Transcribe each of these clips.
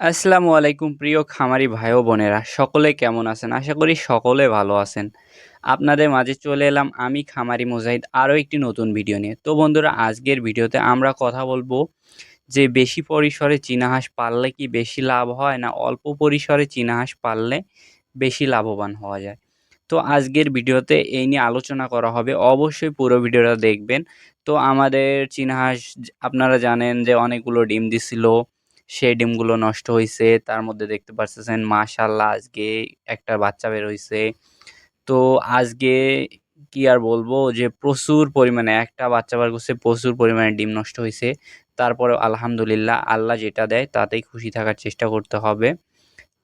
আসসালামু আলাইকুম প্রিয় খামারি ভাই ও বোনেরা, সকলে কেমন আছেন? আশা করি সকলে ভালো আছেন। আপনাদের মাঝে চলে এলাম আমি খামারি মুজাহিদ আরও একটি নতুন ভিডিও নিয়ে। তো বন্ধুরা, আজকের ভিডিওতে আমরা কথা বলব যে বেশি পরিসরে চীনা হাঁস পাললে কি বেশি লাভ হয় না অল্প পরিসরে চীনা হাঁস পাললে বেশি লাভবান হওয়া যায়? তো আজকের ভিডিওতে এই নিয়ে আলোচনা করা হবে। অবশ্যই পুরো ভিডিওটা দেখবেন। তো আমাদের চীনা হাঁস, আপনারা জানেন যে অনেকগুলো ডিম দিছিল সেই ডিমগুলো নষ্ট হয়েছে তার মধ্যে দেখতে পারতেছেন মাশাল্লাহ আজকে একটা বাচ্চা বের হয়েছে তো আজকে কি আর বলব যে প্রচুর পরিমাণে একটা বাচ্চা বার করছে, প্রচুর পরিমাণে ডিম নষ্ট হয়েছে তারপরে আলহামদুলিল্লাহ আল্লাহ যেটা দেয় তাতেই খুশি থাকার চেষ্টা করতে হবে।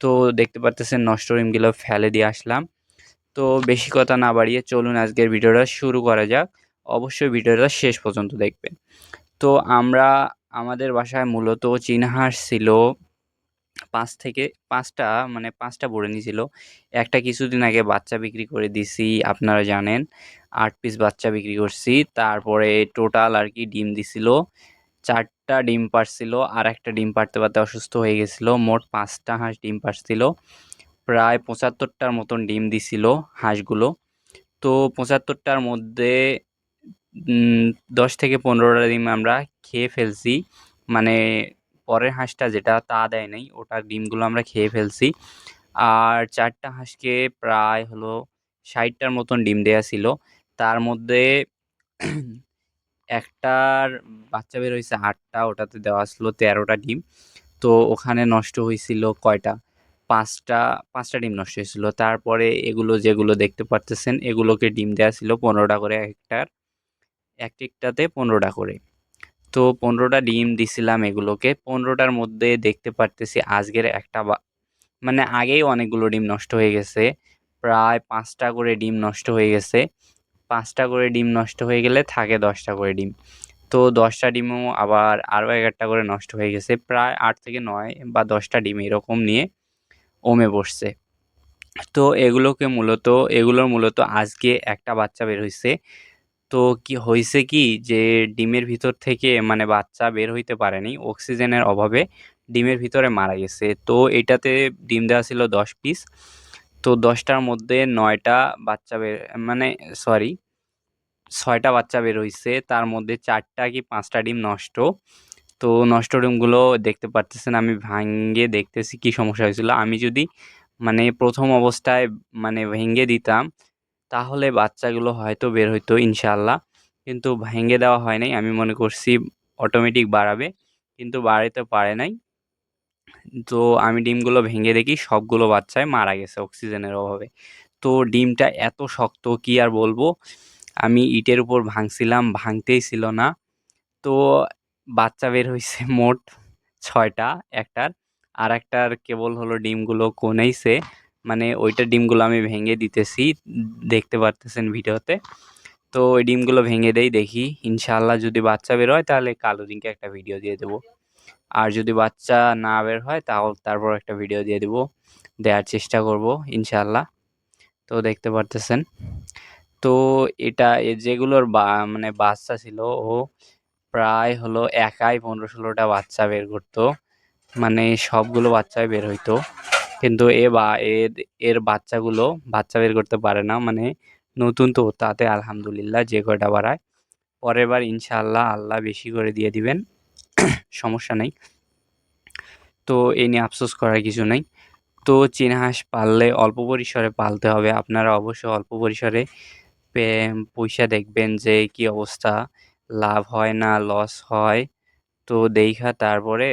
তো দেখতে পারতেছেন নষ্ট ডিমগুলো ফেলে দিয়ে আসলাম। তো বেশি কথা না বাড়িয়ে চলুন আজকের ভিডিওটা শুরু করা যাক। অবশ্যই ভিডিওটা শেষ পর্যন্ত দেখবেন। তো আমরা আমাদের বাসায় মূলত চীনা হাঁস ছিল পাঁচ থেকে পাঁচটা মানে পাঁচটা বড়ে নিয়েছিল একটা কিছুদিন আগে বাচ্চা বিক্রি করে দিছি, আপনারা জানেন। আট পিস বাচ্চা বিক্রি করছি, তারপরে টোটাল আর কি ডিম দিছিল। চারটা ডিম পারছিল, আর একটা ডিম পারতে পারতে অসুস্থ হয়ে গেছিল। মোট পাঁচটা হাঁস ডিম পারছিল। প্রায় পঁচাত্তরটার মতন ডিম দিছিল হাঁসগুলো। তো পঁচাত্তরটার মধ্যে দশ থেকে পনেরোটা ডিম আমরা খেয়ে ফেলছি। মানে পরের হাঁসটা যেটা তা দেয় নাই ওটার ডিমগুলো আমরা খেয়ে ফেলছি। আর চারটা হাঁসকে প্রায় হলো ষাটটার মতন ডিম দেওয়া ছিল। তার মধ্যে একটার বাচ্চা বের হয়েছে আটটা, ওটাতে দেওয়া ছিল তেরোটা ডিম। তো ওখানে নষ্ট হয়েছিল কয়টা? পাঁচটা পাঁচটা ডিম নষ্ট হয়েছিল। তারপরে এগুলো যেগুলো দেখতে পারতেছেন, এগুলোকে ডিম দেওয়া ছিল পনেরোটা করে একটার। এক একটাতে পনেরোটা করে। তো পনেরোটা ডিম দিছিলাম এগুলোকে, পনেরোটার মধ্যে দেখতে পারতেছি আজকের একটা মানে আগেই অনেকগুলো ডিম নষ্ট হয়ে গেছে। প্রায় পাঁচটা করে ডিম নষ্ট হয়ে গেছে। পাঁচটা করে ডিম নষ্ট হয়ে গেলে থাকে দশটা করে ডিম। তো দশটা ডিমও আবার আরও এগারোটা করে নষ্ট হয়ে গেছে। প্রায় আট থেকে নয় বা দশটা ডিম এরকম নিয়ে ওমে বসছে। তো এগুলোকে মূলত, এগুলোর মূলত আজকে একটা বাচ্চা বের হয়েছে তো কি হয়েছে কি যে ডিমের ভিতর থেকে মানে বাচ্চা বের হইতে পারেনি, অক্সিজেনের অভাবে ডিমের ভিতরে মারা গেছে। তো এটাতে ডিম দেওয়া ছিল দশ পিস তো দশটার মধ্যে নয়টা বাচ্চা বের মানে সরি ছয়টা বাচ্চা বের হয়েছে তার মধ্যে চারটা কি পাঁচটা ডিম নষ্ট? তো নষ্ট ডিমগুলো দেখতে পারতেছেন, আমি ভাঙ্গে দেখতেছি কি সমস্যা হয়েছিল আমি যদি মানে প্রথম অবস্থায় মানে ভেঙে দিতাম তাহলে বাচ্চাগুলো হয়তো বের হইতো ইনশাল্লাহ কিন্তু ভেঙে দেওয়া হয় নাই, আমি মনে করছি অটোমেটিক বাড়াবে। কিন্তু বাড়াতে পারে নাই। তো আমি ডিমগুলো ভেঙে দেখি, সবগুলো বাচ্চায় মারা গেছে অক্সিজেনের অভাবে। তো ডিমটা এত শক্ত, কি আর বলব? আমি ইটের উপর ভাঙছিলাম, ভাঙতেই ছিল না। তো বাচ্চা বের হয়েছে মোট ছয়টা, একটার। আর একটার কেবল হলো ডিমগুলো কোনেইছে। মানে ওইটা ডিমগুলো আমি ভেঙে দিতেছি, দেখতে পারতেছেন ভিডিওতে। তো ওই ডিমগুলো ভেঙে দেই, দেখি। ইনশাল্লাহ যদি বাচ্চা বের হয়, তাহলে কালো একটা ভিডিও দিয়ে দেবো। আর যদি বাচ্চা না বের হয় তাহলে তারপর একটা ভিডিও দিয়ে দেবো। দেওয়ার চেষ্টা করব ইনশাল্লাহ তো দেখতে পারতেছেন। তো এটা যেগুলোর বা মানে বাচ্চা ছিল, ও প্রায় হলো একাই পনেরো ষোলোটা বাচ্চা বের করতো। মানে সবগুলো বাচ্চাই বের হইতো। কিন্তু এ বা এর এর বাচ্চাগুলো বাচ্চা বের করতে পারে না। মানে নতুন তো তাতে আলহামদুলিল্লাহ যে কয়টা বাড়ায়। পরের বার ইনশাআল্লাহ আল্লাহ বেশি করে দিয়ে দিবেন। সমস্যা নেই। তো এ নিয়ে আফসোস করার কিছু নেই। তো চীনা হাঁস পাললে অল্প পরিসরে পালতে হবে। আপনারা অবশ্যই অল্প পরিসরে পয়সা দেখবেন যে কি অবস্থা। লাভ হয় না লস হয়। তো দেখা তারপরে